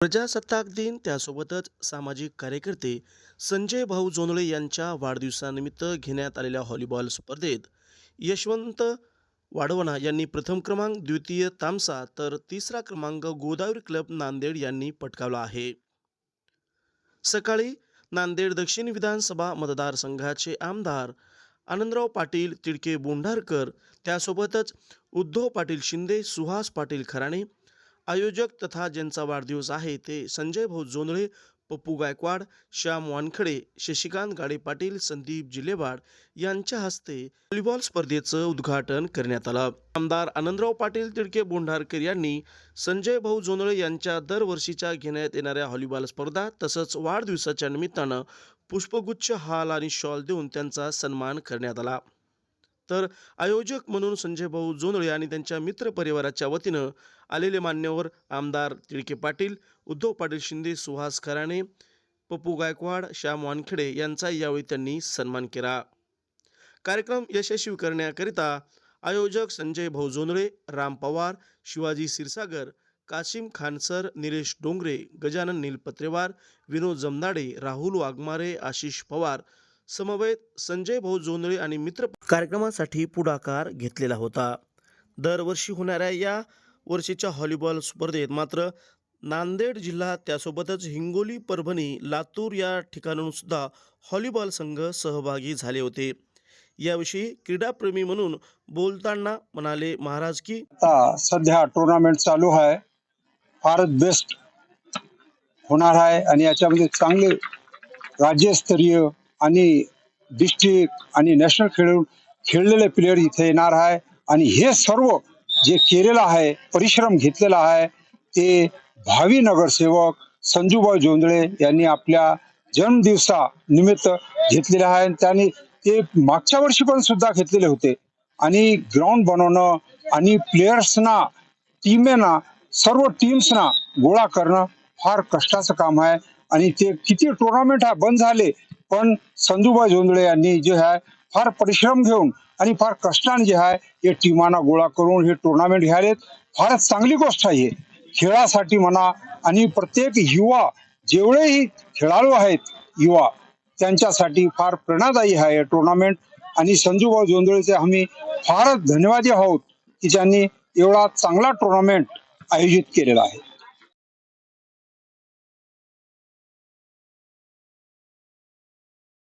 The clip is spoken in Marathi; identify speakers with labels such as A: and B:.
A: प्रजासत्ताक दिन त्यासोबतच सामाजिक कार्यकर्ते संजय भाऊ जोंधळे यांच्या वाढदिवसानिमित्त घेण्यात आलेल्या व्हॉलीबॉल स्पर्धेत यशवंत वाढवणा यांनी प्रथम क्रमांक द्वितीय तामसा तर तिसरा क्रमांक गोदावरी क्लब नांदेड यांनी पटकावला आहे. सकाळी नांदेड दक्षिण विधानसभा मतदारसंघाचे आमदार आनंदराव पाटील तिडके बोंढारकर त्यासोबतच उद्धव पाटील शिंदे सुहास पाटील खराणे आयोजक तथा ज्यांचा वाढदिवस आहे ते संजय भाऊ जोंधळे पप्पू गायकवाड श्याम वानखडे शशिकांत गाडे पाटील संदीप जिलेवाड यांच्या हस्ते व्हॉलीबॉल स्पर्धेचं उद्घाटन करण्यात आलं. आमदार आनंदराव पाटील तिडके बोंढारकर यांनी संजय भाऊ जोंधळे यांच्या दरवर्षीच्या घेण्यात येणाऱ्या व्हॉलीबॉल स्पर्धा तसंच वाढदिवसाच्या निमित्तानं पुष्पगुच्छ हाल आणि शॉल देऊन त्यांचा सन्मान करण्यात आला. तर आयोजक म्हणून संजय भाऊ जोंधळे आणि त्यांच्या मित्र परिवाराच्या वतीनं आलेले मान्यवर आमदार तिळके पाटील उद्धव पाटील शिंदे सुहास खराणे पप्पू गायकवाड श्याम वानखेडे यांचा यावेळी त्यांनी सन्मान केला. कार्यक्रम यशस्वी करण्याकरिता आयोजक संजय भाऊ जोंधळे राम पवार शिवाजी सिरसागर कासिम खानसर निलेश डोंगरे गजानन नीलपत्रेवार विनोद जमदाडे राहुल वाघमारे आशिष पवार समवेत संजय भाऊ जोंधळे आणि मित्र कार्यक्रमासाठी पुढाकार घेतलेला होता. दरवर्षी होणाऱ्या या वर्षीच्या व्हॉलीबॉल स्पर्धेत मात्र नांदेड जिल्हा त्यासोबतच हिंगोली परभणी लातूर या ठिकाणून सुद्धा व्हॉलीबॉल संघ सहभागी झाले होते. याविषयी क्रीडाप्रेमी म्हणून बोलताना म्हणाले महाराज की
B: आता सध्या टुर्नामेंट चालू आहे. फारच बेस्ट होणार आहे आणि याच्यामध्ये चांगले राज्यस्तरीय आणि डिस्ट्रिक्ट आणि नॅशनल खेळून खेळलेले प्लेयर इथे येणार आहे. आणि हे सर्व जे केलेलं आहे परिश्रम घेतलेला आहे ते भावी नगरसेवक संजूभाई जोंधळे यांनी आपल्या जन्मदिवसा निमित्त घेतलेले आहे. आणि त्यांनी ते मागच्या वर्षी पण सुद्धा घेतलेले होते. आणि ग्राउंड बनवणं आणि प्लेयर्सना टीमेना सर्व टीम्सना गोळा करणं फार कष्टाचं काम आहे. आणि ते किती टुर्नामेंट हा बंद झाले पण संजूबाई जोंधळे यांनी जे आहे फार परिश्रम घेऊन आणि फार कष्टाने जे आहे हे टीमांना गोळा करून हे टुर्नामेंट घ्यायलेत फारच चांगली गोष्ट आहे हे. खेळासाठी म्हणा आणि प्रत्येक युवा जेवढेही खेळाडू आहेत युवा त्यांच्यासाठी फार प्रेरणादायी आहे हे टुर्नामेंट आणि संजूभाऊ जोंधळेचे आम्ही फारच धन्यवादी आहोत की ज्यांनी एवढा चांगला टुर्नामेंट आयोजित केलेला आहे.